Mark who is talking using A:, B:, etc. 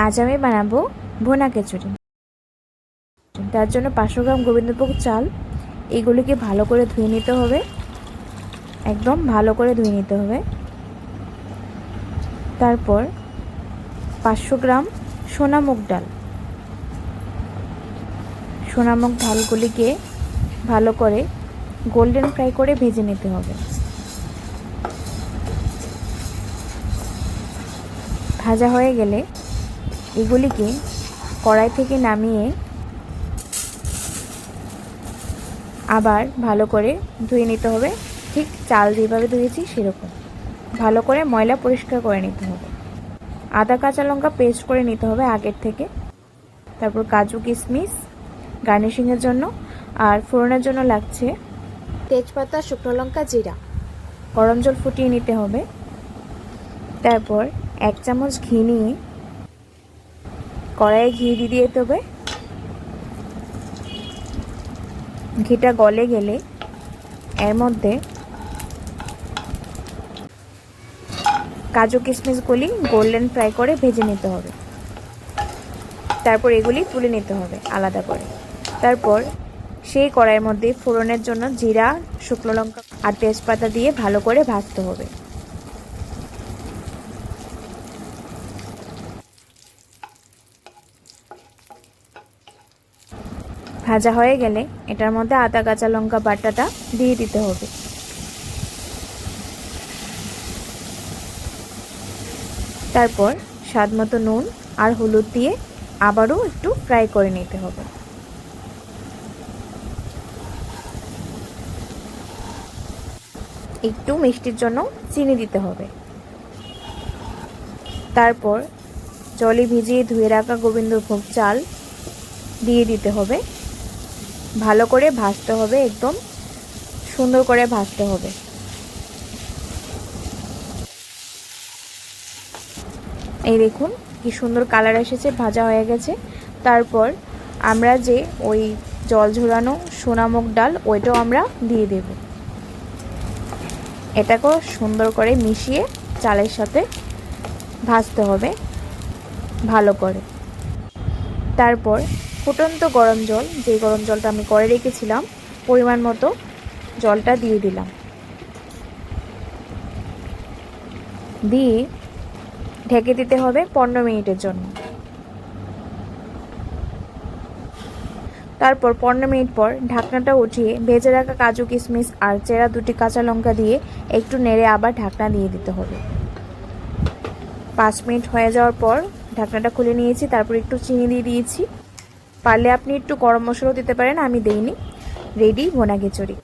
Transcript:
A: আজ আমি বানাবো ভুনা খিচুড়ি। তার জন্য পাঁচশো গ্রাম গোবিন্দভোগ চাল, এগুলিকে ভালো করে ধুয়ে নিতে হবে। একদম ভালো করে ধুয়ে নিতে হবে। তারপর পাঁচশো গ্রাম সোনামুগ ডাল। সোনামুগ ডালগুলিকে ভালো করে গোল্ডেন ফ্রাই করে ভেজে নিতে হবে। ভাজা হয়ে গেলে এগুলিকে কড়াই থেকে নামিয়ে আবার ভালো করে ধুয়ে নিতে হবে। ঠিক চাল যেভাবে ধুয়েছি সেরকম। ভালো করে ময়লা পরিষ্কার করে নিতে হবে। আদা, কাঁচা লঙ্কা পেস্ট করে নিতে হবে আগের থেকে। তারপর কাজু কিশমিশ গার্নিশিংয়ের জন্য আর ফোড়নের জন্য লাগছে তেজপাতা, শুকনো লঙ্কা, জিরা। গরম জল ফুটিয়ে নিতে হবে। তারপর এক চামচ ঘি নিয়ে কড়াইয়ে ঘি দিয়ে দিতে হবে ঘিটা গলে গেলে এর মধ্যে কাজু কিশমিশগুলি গোল্ডেন ফ্রাই করে ভেজে নিতে হবে। তারপর এগুলি তুলে নিতে হবে আলাদা করে। তারপর সেই কড়াইয়ের মধ্যে ফোড়নের জন্য জিরা, শুকনো লঙ্কা আর তেজপাতা দিয়ে ভালো করে ভাজতে হবে। ভাজা হয়ে গেলে এটার মধ্যে আদা, কাঁচা লঙ্কা বাটাটা দিয়ে দিতে হবে। তারপর স্বাদ মতো নুন আর হলুদ দিয়ে আবারও একটু ফ্রাই করে নিতে হবে। একটু মিষ্টির জন্য চিনি দিতে হবে। তারপর জলে ভিজিয়ে ধুয়ে রাখা গোবিন্দভোগ চাল দিয়ে দিতে হবে। ভালো করে ভাজতে হবে একদম, সুন্দর করে ভাজতে হবে। এই দেখুন কি সুন্দর কালার এসেছে, ভাজা হয়ে গেছে। তারপর আমরা যে ওই জল ঝরানো সোনামুগ ডাল, ওইটাও আমরা দিয়ে দেব। এটাকেও সুন্দর করে মিশিয়ে চালের সাথে ভাজতে হবে, ভালো করে। তারপর ফুটন্ত গরম জল, যে গরম জলটা আমি করে রেখেছিলাম, পরিমাণ মতো জলটা দিয়ে দিলাম। দিয়ে ঢেকে দিতে হবে পনেরো মিনিটের জন্য। তারপর পনেরো মিনিট পর ঢাকনাটা উঠিয়ে ভেজে রাখা কাজু কিশমিশ আর চেরা দুটি কাঁচা লঙ্কা দিয়ে একটু নেড়ে আবার ঢাকনা দিয়ে দিতে হবে। পাঁচ মিনিট হয়ে যাওয়ার পর ঢাকনাটা খুলে নিয়েছি, তারপর একটু চিনি দিয়ে দিয়েছি। পারলে আপনি একটু গরম মশলাও দিতে পারেন, আমি দেইনি। রেডি ভোনা খিচুড়ি